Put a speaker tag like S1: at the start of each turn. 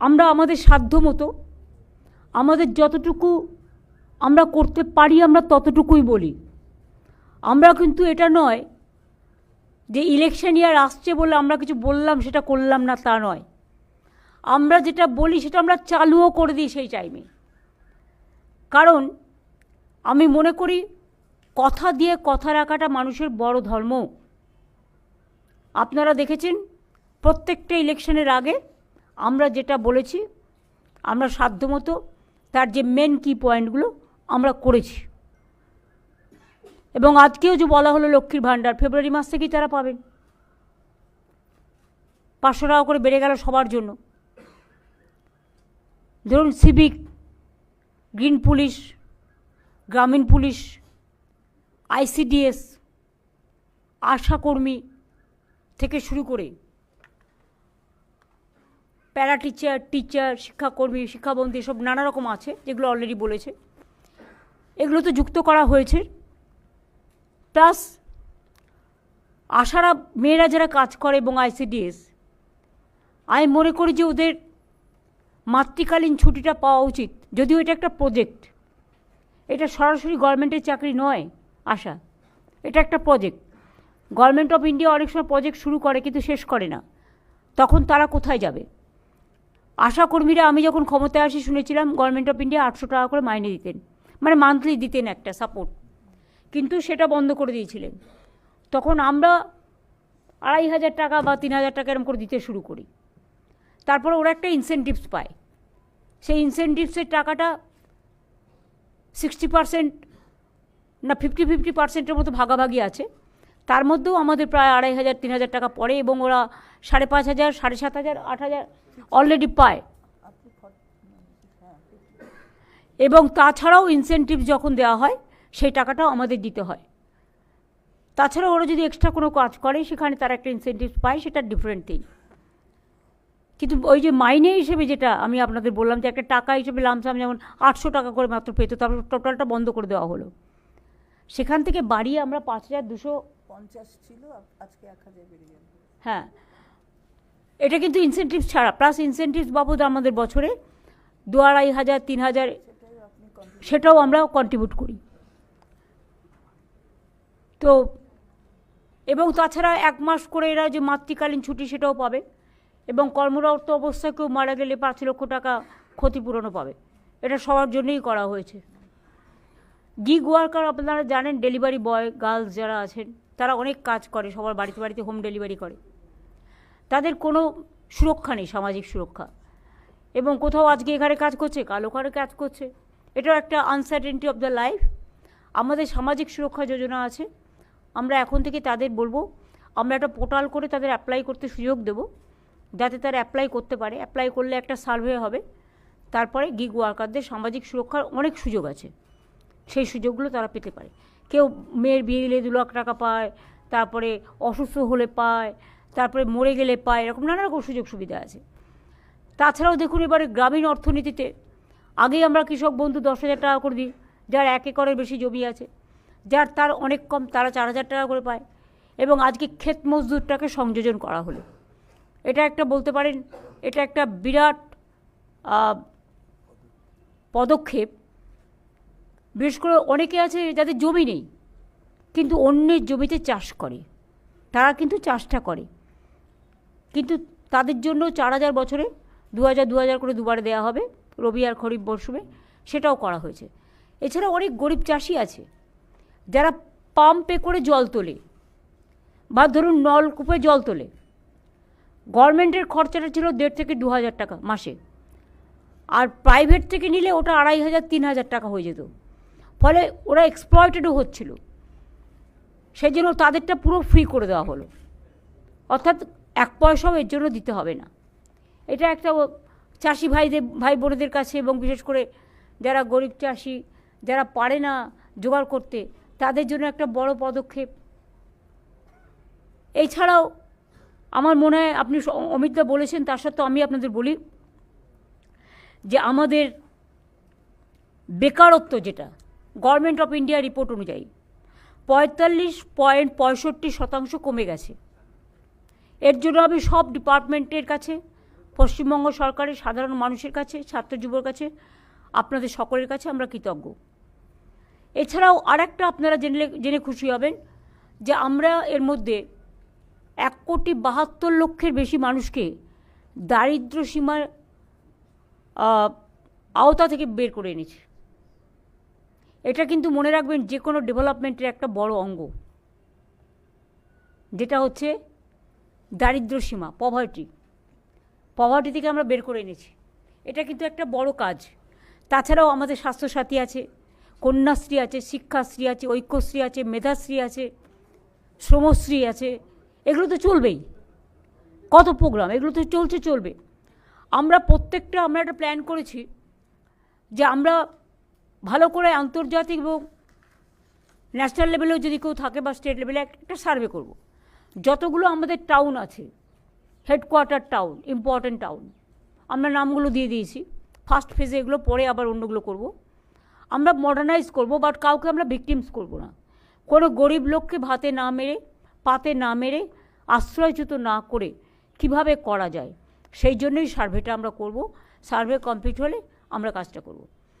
S1: আমরা আমাদের সাধ্য মতো, আমাদের যতটুকু আমরা করতে পারি, আমরা ততটুকুই বলি। আমরা কিন্তু এটা নয় যে ইলেকশন ইয়ার আসছে বলে আমরা কিছু বললাম, সেটা করলাম না, তা নয়। আমরা যেটা বলি, সেটা আমরা চালুও করে দিই সেই টাইমে কারণ আমি মনে করি, কথা দিয়ে কথা রাখাটা মানুষের বড় ধর্ম। আপনারা দেখেছেন, প্রত্যেকটা ইলেকশনের আগে আমরা যেটা বলেছি, আমরা সাধ্যমতো তার যে মেন কি পয়েন্টগুলো আমরা করেছি। এবং আজকেও যে বলা হলো লক্ষ্মীর ভাণ্ডার, ফেব্রুয়ারি মাস থেকেই তারা পাবেন। পাঁচশো টাকা করে বেড়ে গেল সবার জন্য। ধরুন সিভিক গ্রিন পুলিশ গ্রামীণ পুলিশ আইসিডিএস আশাকর্মী থেকে শুরু করে প্যারা টিচার টিচার, শিক্ষাকর্মী, শিক্ষাবন্ধী সব নানা রকম আছে, যেগুলো অলরেডি বলেছে। এগুলো তো যুক্ত করা হয়েছে। প্লাস আশারা মেয়েরা যারা কাজ করে এবং আইসিডিএস আমি মনে করি যে ওদের মাতৃকালীন ছুটিটা পাওয়া উচিত। যদিও এটা একটা প্রজেক্ট এটা সরাসরি গভর্নমেন্টের চাকরি নয়, আশা। এটা একটা প্রজেক্ট গভর্নমেন্ট অফ ইন্ডিয়া অনেক সময় প্রজেক্ট শুরু করে কিন্তু শেষ করে না। তখন তারা কোথায় যাবে? আশাকর্মীরা, আমি যখন ক্ষমতায় আসি শুনেছিলাম গভর্নমেন্ট অফ ইন্ডিয়া আটশো টাকা করে মাইনে দিতেন। মানে মান্থলি দিতেন একটা সাপোর্ট কিন্তু সেটা বন্ধ করে দিয়েছিলেন। তখন আমরা আড়াই হাজার টাকা বা তিন হাজার টাকা এরকম করে দিতে শুরু করি। তারপরে ওরা একটা ইনসেনটিভস পায়। সেই ইনসেনটিভসের টাকাটা সিক্সটি পারসেন্ট না ফিফটি ফিফটি পার্সেন্টের মতো ভাগাভাগি আছে। তার মধ্যেও আমাদের প্রায় আড়াই হাজার, তিন হাজার টাকা পড়ে এবং ওরা সাড়ে পাঁচ হাজার, সাড়ে সাত হাজার, আট হাজার অলরেডি পায়। এবং তাছাড়াও ইনসেনটিভ যখন দেওয়া হয়, সেই টাকাটাও আমাদের দিতে হয়। তাছাড়া ওরা যদি এক্সট্রা কোনো কাজ করে, সেখানে তারা একটা ইনসেনটিভ পায়, সেটা ডিফারেন্ট থিং কিন্তু ওই যে মাইনে হিসেবে যেটা আমি আপনাদের বললাম যে একটা টাকা হিসেবে লামসাম যেমন আটশো টাকা করে মাত্র পেতো, তারপর টোটালটা বন্ধ করে দেওয়া হলো। সেখান থেকে বাড়িয়ে আমরা পাঁচ হাজার দুশো
S2: পঞ্চাশ ছিল আজকে এক হাজার বেড়ে গেল।
S1: হ্যাঁ। এটা কিন্তু ইনসেনটিভ ছাড়া প্লাস ইনসেনটিভ বাবদ আমাদের বছরে দু আড়াই হাজার, তিন হাজার, সেটাও আমরা কন্ট্রিবিউট করি। তো, এবং তাছাড়া এক মাস করে এরা যে মাতৃকালীন ছুটি সেটাও পাবে, এবং কর্মরত অবস্থায় কেউ মারা গেলে পাঁচ লক্ষ টাকা ক্ষতিপূরণও পাবে। এটা সবার জন্যই করা হয়েছে। গিগ ওয়ার্কার আপনারা জানেন ডেলিভারি বয় গার্লস যারা আছেন তারা অনেক কাজ করে, সবার বাড়িতে বাড়িতে হোম ডেলিভারি করে। তাদের কোনো সুরক্ষা নেই, সামাজিক সুরক্ষা। এবং কোথাও আজকে এখানে কাজ করছে, কাল ওখানে কাজ করছে। এটাও একটা আনসার্টেনটি অফ দ্য লাইফ আমাদের সামাজিক সুরক্ষা যোজনা আছে। আমরা এখন থেকে তাদের বলব, আমরা একটা পোর্টাল করে তাদের অ্যাপ্লাই করতে সুযোগ দেব, যাতে তারা অ্যাপ্লাই করতে পারে। অ্যাপ্লাই করলে একটা সার্ভে হবে। তারপরে গিগ ওয়ার্কারদের সামাজিক সুরক্ষার অনেক সুযোগ আছে। সেই সুযোগগুলো তারা পেতে পারে। কেউ মেয়ের বিয়ে দিলে দু লাখ টাকা পায়, তারপরে অসুস্থ হলে পায়, তারপরে মরে গেলে পায়, এরকম নানা রকম সুযোগ সুবিধা আছে। তাছাড়াও দেখুন এবারে গ্রামীণ অর্থনীতিতে, আগেই আমরা কৃষক বন্ধু দশ হাজার টাকা করে দিই, যার এক একরের বেশি জমি আছে, যার তার অনেক কম, তারা চার হাজার টাকা করে পায় এবং আজকে ক্ষেত মজদুরটাকে সংযোজন করা হলো। এটা একটা বলতে পারেন, এটা একটা বিরাট পদক্ষেপ বিশেষ করে অনেকে আছে যাদের জমি নেই, কিন্তু অন্যের জমিতে চাষ করে। তারা কিন্তু চাষটা করে। কিন্তু তাদের জন্য চার হাজার বছরে দু হাজার দু হাজার করে দুবারে দেওয়া হবে রবি আর খরিফ মরশুমে, সেটাও করা হয়েছে। এছাড়া অনেক গরিব চাষি আছে, যারা পাম্পে করে জল তোলে বা ধরুন নলকূপে জল তোলে। গভর্নমেন্টের খরচাটা ছিল দেড় থেকে দু হাজার টাকা মাসে। আর প্রাইভেট থেকে নিলে ওটা আড়াই হাজার, তিন হাজার টাকা হয়ে যেত। ফলে ওরা এক্সপ্লয়েটেডও হচ্ছিল। সেই জন্য তাদেরটা পুরো ফ্রি করে দেওয়া হলো। অর্থাৎ এক পয়সাও এর জন্য দিতে হবে না। এটা একটা চাষি ভাইদের ভাই বোনেদের কাছে এবং বিশেষ করে যারা গরিব চাষি, যারা পারে না জোগাড় করতে, তাদের জন্য একটা বড় পদক্ষেপ। এছাড়াও আমার মনে হয় আপনি অমিতদা বলেছেন, তার সত্ত্বেও আমি আপনাদের বলি যে আমাদের বেকারত্ব যেটা গভর্নমেন্ট অফ ইন্ডিয়া রিপোর্ট অনুযায়ী পঁয়তাল্লিশ পয়েন্ট পঁয়ষট্টি শতাংশ কমে গেছে। এর জন্য আমি সব ডিপার্টমেন্টের কাছে, পশ্চিমবঙ্গ সরকারের সাধারণ মানুষের কাছে, ছাত্র যুবর কাছে, আপনাদের সকলের কাছে আমরা কৃতজ্ঞ। এছাড়াও আরেকটা আপনারা জেনে জেনে খুশি হবেন যে আমরা এর মধ্যে এক কোটি বাহাত্তর লক্ষের বেশি মানুষকে দারিদ্র সীমার আওতা থেকে বের করে এনেছি। এটা কিন্তু মনে রাখবেন যে কোনো ডেভেলপমেন্টের একটা বড় অঙ্গ। যেটা হচ্ছে দারিদ্র সীমা পভার্টি পভার্টি থেকে আমরা বের করে এনেছি। এটা কিন্তু একটা বড় কাজ। তাছাড়াও আমাদের স্বাস্থ্যসাথী আছে, কন্যাশ্রী আছে, শিক্ষাশ্রী আছে, ঐক্যশ্রী আছে, মেধাশ্রী আছে, শ্রমশ্রী আছে। এগুলো তো চলবেই। কত প্রোগ্রাম এগুলো তো চলছে, চলবে। আমরা প্রত্যেকটা, আমরা একটা প্ল্যান করেছি যে আমরা ভালো করে আন্তর্জাতিক এবং ন্যাশনাল লেভেলেও যদি কেউ থাকে বা স্টেট লেভেলে একটা সার্ভে করব। যতগুলো আমাদের টাউন আছে হেডকোয়ার্টার টাউন ইম্পর্ট্যান্ট টাউন আমরা নামগুলো দিয়ে দিয়েছি। ফার্স্ট ফেজে এগুলো, পরে আবার অন্যগুলো করব। আমরা মডার্নাইজ করব বাট কাউকে আমরা ভিকটিমস করব না। কোনো গরিব লোককে ভাতে না মেরে, পাতে না মেরে, আশ্রয়চ্যুত না করে কীভাবে করা যায়, সেই জন্যই সার্ভেটা আমরা করব। সার্ভে কমপ্লিট হলে আমরা কাজটা করব।